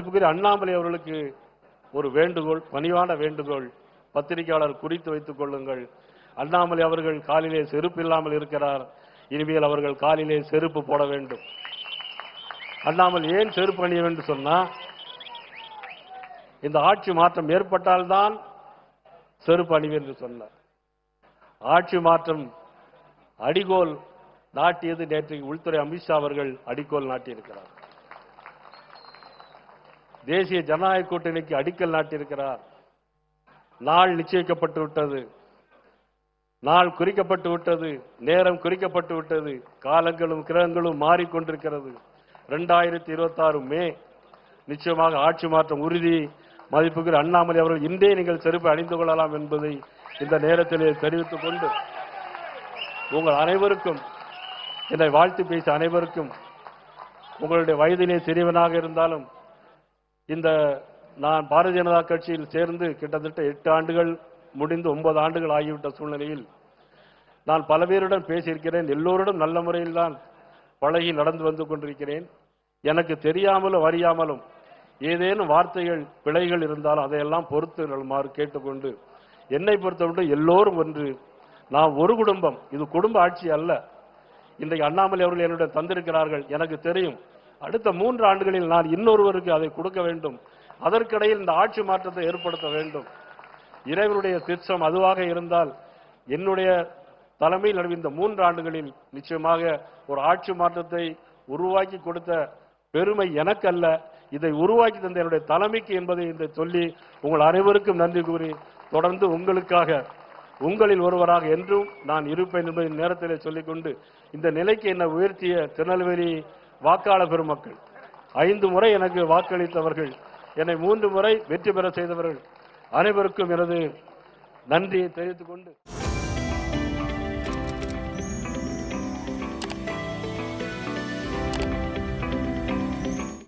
மதிப்புக்குரிய அண்ணாமலை அவர்களுக்கு ஒரு வேண்டுகோள் பணிவான வேண்டுகோள் பத்திரிகையாளர் குறித்து வைத்துக் கொள்ளுங்கள். அண்ணாமலை அவர்கள் காலிலே செருப்பு இல்லாமல் இருக்கிறார். இனிமேல் அவர்கள் காலிலே செருப்பு போட வேண்டும். அண்ணாமல் ஏன் செருப்பு அணிய வேண்டும் சொன்னா இந்த ஆட்சி மாற்றம் ஏற்பட்டால்தான் செருப்பு அணிவேன் என்று சொன்னார். ஆட்சி மாற்றம் அடிகோல் நாட்டியது நேற்று உள்துறை அமித்ஷா அவர்கள் அடிக்கோல் நாட்டியிருக்கிறார். தேசிய ஜனநாயக கூட்டணிக்கு அடிக்கல் நாட்டியிருக்கிறார். நாள் நிச்சயிக்கப்பட்டு விட்டது. நாள் குறிக்கப்பட்டு விட்டது. நேரம் குறிக்கப்பட்டு விட்டது. காலங்களும் கிரகங்களும் மாறிக்கொண்டிருக்கிறது ரெண்டாயிரத்தி இருபத்தாறு மே நிச்சயமாக ஆட்சி மாற்றம் உறுதி. மதிப்புக்குரிய அண்ணாமலை அவர்கள் இன்றே நீங்கள் செருப்பு அணிந்து கொள்ளலாம் என்பதை இந்த நேரத்திலே தெரிவித்துக் கொண்டு உங்கள் அனைவருக்கும் என்னை வாழ்த்து பேச அனைவருக்கும் உங்களுடைய வயதிலே சிறியவனாக இருந்தாலும் இந்த நான் பாரதிய ஜனதா கட்சியில் சேர்ந்து கிட்டத்தட்ட எட்டு ஆண்டுகள் முடிந்து ஒன்பது ஆண்டுகள் ஆகிவிட்ட சூழ்நிலையில் நான் பல பேருடன் பேசியிருக்கிறேன். எல்லோருடன் நல்ல முறையில் தான் பழகி நடந்து வந்து கொண்டிருக்கிறேன். எனக்கு தெரியாமலும் அறியாமலும் ஏதேனும் வார்த்தைகள் பிழைகள் இருந்தாலும் அதையெல்லாம் பொறுத்து நல்லமாறு கேட்டுக்கொண்டு என்னை பொறுத்தவரை எல்லோரும் ஒன்று. நான் ஒரு குடும்பம் இது குடும்ப ஆட்சி அல்ல. இன்றைக்கு அண்ணாமலை அவர்கள் என்னுடைய தந்திருக்கிறார்கள். எனக்கு தெரியும். அடுத்த மூன்று ஆண்டுகளில் நான் இன்னொருவருக்கு அதை கொடுக்க வேண்டும். அதற்கிடையில் இந்த ஆட்சி மாற்றத்தை ஏற்படுத்த வேண்டும். இறைவனுடைய திட்டம் அதுவாக இருந்தால் என்னுடைய தலைமையில் நடந்த இந்த மூன்று ஆண்டுகளில் நிச்சயமாக ஒரு ஆட்சி மாற்றத்தை உருவாக்கி கொடுத்த பெருமை எனக்கல்ல. இதை உருவாக்கி தந்த என்னுடைய தலைமைக்கு என்பதை இந்த சொல்லி உங்கள் அனைவருக்கும் நன்றி கூறி தொடர்ந்து உங்களுக்காக உங்களில் ஒருவராக என்றும் நான் இருப்பேன் என்பதை நேரத்தில் சொல்லிக்கொண்டு இந்த நிலைக்கு என்னை உயர்த்திய திருநெல்வேலி வாக்காளர் பெருமக்கள். ஐந்து முறை எனக்கு வாக்களித்தவர்கள். என்னை மூன்று முறை வெற்றி பெற செய்தவர்கள். அனைவருக்கும் எனது நன்றியை தெரிவித்துக் கொண்டு